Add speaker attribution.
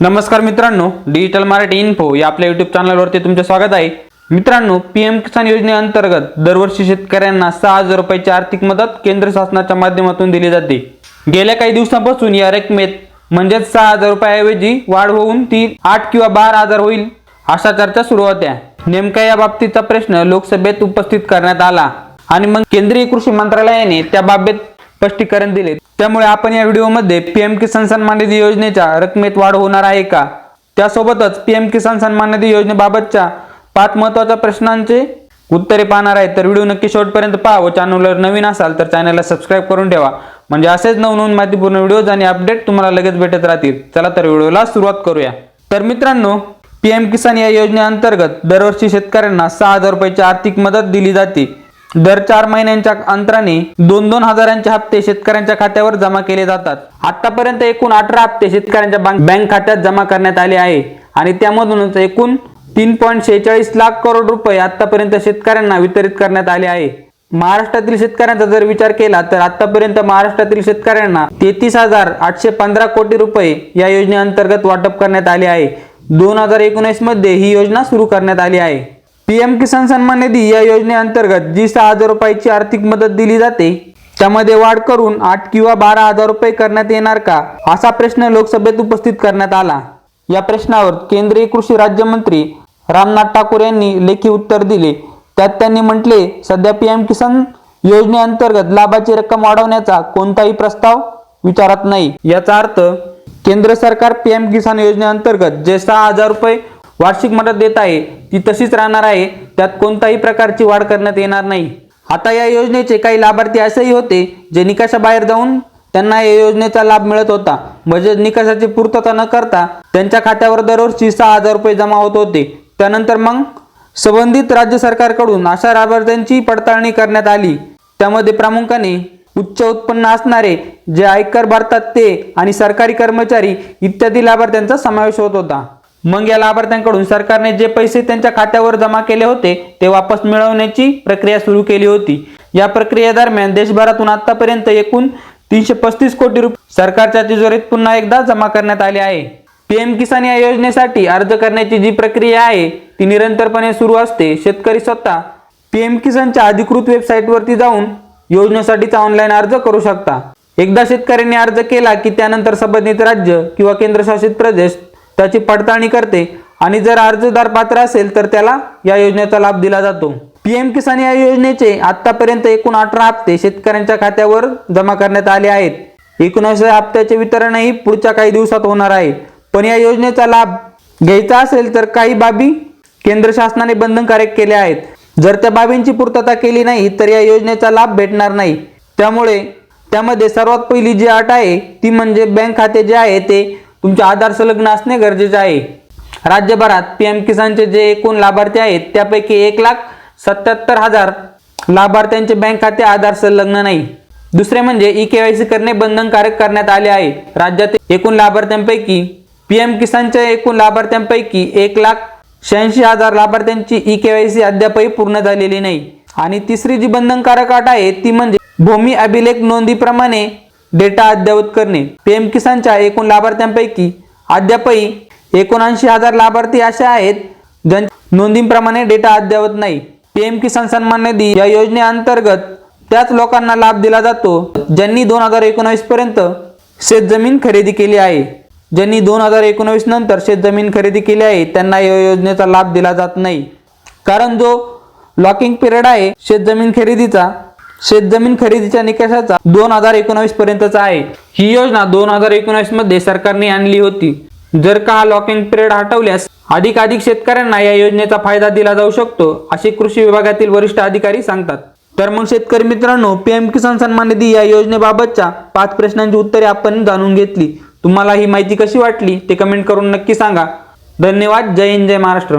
Speaker 1: नमस्कार मित्रांनो digital Marathi info या आपल्या युट्यूब चॅनलवरती तुमचे स्वागत आहे. मित्रांनो पी एम किसान योजनेअंतर्गत दरवर्षी शेतकऱ्यांना सहा हजार रुपयाची आर्थिक मदत केंद्र शासनाच्या माध्यमातून दिली जाते. गेल्या काही दिवसांपासून या रकमेत म्हणजेच सहा हजार रुपयाऐवजी वाढ होऊन ती आठ किंवा बारा हजार होईल अशा चर्चा सुरू होत्या. नेमका या बाबतीचा प्रश्न लोकसभेत उपस्थित करण्यात आला आणि मग केंद्रीय कृषी मंत्रालयाने त्या बाबतीत स्पष्टीकरण दिले. त्यामुळे आपण या व्हिडिओमध्ये पीएम किसान सन्मान निधी योजनेच्या रकमेत वाढ होणार आहे का? त्यासोबतच पीएम किसान सन्मान निधी योजनेबाबतच्या पाच महत्त्वाच्या प्रश्नांचे उत्तरे पाहणार आहे. तर व्हिडिओ नक्की शेवटपर्यंत पहा व चॅनलवर नवीन असाल तर चॅनलला सबस्क्राईब करून ठेवा. म्हणजे असेच नवनवीन माहितीपूर्ण व्हिडिओज आणि अपडेट तुम्हाला लगेच भेटत राहतील. चला तर व्हिडिओला सुरुवात करूया. तर मित्रांनो पीएम किसान या योजनेअंतर्गत दरवर्षी शेतकऱ्यांना सहा हजार रुपयाची आर्थिक मदत दिली जाते. दर चार महिन्यांच्या अंतराने दोन दोन हजारांचे हप्ते शेतकऱ्यांच्या खात्यावर जमा केले जातात. आतापर्यंत एकूण अठरा हप्ते शेतकऱ्यांच्या बँक खात्यात जमा करण्यात आले आहे. आणि त्यामधूनच एकूण तीन पॉईंट शेहेचाळीस लाख करोड रुपये आतापर्यंत शेतकऱ्यांना वितरित करण्यात आले आहे. महाराष्ट्रातील शेतकऱ्यांचा जर विचार केला तर आतापर्यंत महाराष्ट्रातील शेतकऱ्यांना तेहतीस हजार आठशे पंधरा कोटी रुपये या योजनेअंतर्गत वाटप करण्यात आले आहे. दोन हजार एकोणीसमध्ये ही योजना सुरू करण्यात आली आहे. पीएम किसान सन्मान निधी या योजनेअंतर्गत जी सहा हजार रुपयाची आर्थिक मदत दिली जाते त्यामध्ये वाढ करून आठ किंवा बारा हजार रुपये करण्यात येणार का असा प्रश्न लोकसभेत उपस्थित करण्यात आला. या प्रश्नावर केंद्रीय कृषी राज्यमंत्री रामनाथ ठाकूर यांनी लेखी उत्तर दिले. त्यात त्यांनी म्हटले सध्या पीएम किसान योजनेअंतर्गत लाभाची रक्कम वाढवण्याचा कोणताही प्रस्ताव विचारात नाही. याचा अर्थ केंद्र सरकार पीएम किसान योजनेअंतर्गत जे सहा हजार रुपये वार्षिक मदत देत आहे ती तशीच राहणार आहे त्यात कोणताही प्रकारची वाढ करण्यात येणार नाही. आता या योजनेचे काही लाभार्थी असेही होते जे निकषाबाहेर जाऊन त्यांना या योजनेचा लाभ मिळत होता. म्हणजे निकषाची पूर्तता न करता त्यांच्या खात्यावर दरवर्षी सहा हजार रुपये जमा होत होते. त्यानंतर मग संबंधित राज्य सरकारकडून अशा लाभार्थ्यांची पडताळणी करण्यात आली. त्यामध्ये प्रामुख्याने उच्च उत्पन्न असणारे जे आयकर भरतात ते आणि सरकारी कर्मचारी इत्यादी लाभार्थ्यांचा समावेश होत होता. मग या लाभार्थ्यांकडून सरकारने जे पैसे त्यांच्या खात्यावर जमा केले होते ते वापस मिळवण्याची प्रक्रिया सुरू केली होती. या प्रक्रियेदरम्यान देशभरातून आतापर्यंत एकूण तीनशे पस्तीस कोटी रुपये सरकारच्या तिजोरीत पुन्हा एकदा जमा करण्यात आले आहे. पीएम किसान या योजनेसाठी अर्ज करण्याची जी प्रक्रिया आहे ती निरंतरपणे सुरू असते शेतकरी स्वतः पीएम किसानच्या अधिकृत वेबसाईटवरती जाऊन योजनेसाठीचा ऑनलाईन अर्ज करू शकता. एकदा शेतकऱ्यांनी अर्ज केला की त्यानंतर संबंधित राज्य किंवा केंद्रशासित प्रदेश त्याची पडताळणी करते आणि जर अर्जदार पात्र असेल तर त्याला या योजनेचा लाभ दिला जातो. पीएम किसान या योजनेचे आतापर्यंत एकूण अठरा हप्ते शेतकऱ्यांच्या खात्यावर जमा करण्यात आले आहेत. एकोणीसव्या हप्त्याचे वितरणही पुढच्या काही दिवसात होणार आहे. पण या योजनेचा लाभ घ्यायचा असेल तर काही बाबी केंद्र शासनाने बंधनकारक केल्या आहेत. जर त्या बाबींची पूर्तता केली नाही तर या योजनेचा लाभ भेटणार नाही. त्यामुळे त्यामध्ये सर्वात पहिली जी अट आहे ती म्हणजे बँक खाते जे आहे ते तुमचे आधार संलग्न असणे गरजेचे आहे. राज्यभरात पीएम किसानचे जे एकूण लाभार्थी आहेत त्यापैकी एक लाख सत्याहत्तर हजार लाभार्थ्यांचे बँक खाते आधार संलग्न नाही. दुसरे म्हणजे ई केवायसी करणे बंधनकारक करण्यात आले आहे. राज्यातील एकूण लाभार्थ्यांपैकी पीएम किसानच्या एकूण लाभार्थ्यांपैकी एक लाख शहाऐंशी हजार लाभार्थ्यांची ई केवायसी अद्यापही पूर्ण झालेली नाही. आणि तिसरी जी बंधनकारक अट आहे ती म्हणजे भूमी अभिलेख नोंदीप्रमाणे डेटा अद्ययावत करणे. पीएम किसानच्या एकूण लाभार्थ्यांपैकी अद्यापही एकोणऐंशी हजार लाभार्थी असे आहेत ज्यांच्या नोंदींप्रमाणे डेटा अद्ययावत नाही. पीएम किसान सन्मान निधी या योजनेअंतर्गत त्याच लोकांना लाभ दिला जातो ज्यांनी दोन हजार एकोणावीस पर्यंत शेतजमीन खरेदी केली आहे. ज्यांनी दोन हजार एकोणावीस नंतर शेतजमीन खरेदी केली आहे त्यांना या योजनेचा लाभ दिला जात नाही. कारण जो लॉकिंग पिरियड आहे शेतजमीन खरेदीचा शेतजमीन खरेदीच्या निकषाचा दोन हजार एकोणावीस पर्यंतचा आहे. ही योजना दोन हजार एकोणावीसमध्ये सरकारने आणली होती. जर का हा लॉकिंग पिरियड हटवल्यास अधिक अधिक शेतकऱ्यांना या योजनेचा फायदा दिला जाऊ शकतो असे कृषी विभागातील वरिष्ठ अधिकारी सांगतात. तर मग शेतकरी मित्रांनो पीएम किसान सन्मान निधी या योजनेबाबतच्या पाच प्रश्नांची उत्तरे आपण जाणून घेतली. तुम्हाला ही माहिती कशी वाटली ते कमेंट करून नक्की सांगा. धन्यवाद. जय हिंद जय महाराष्ट्र.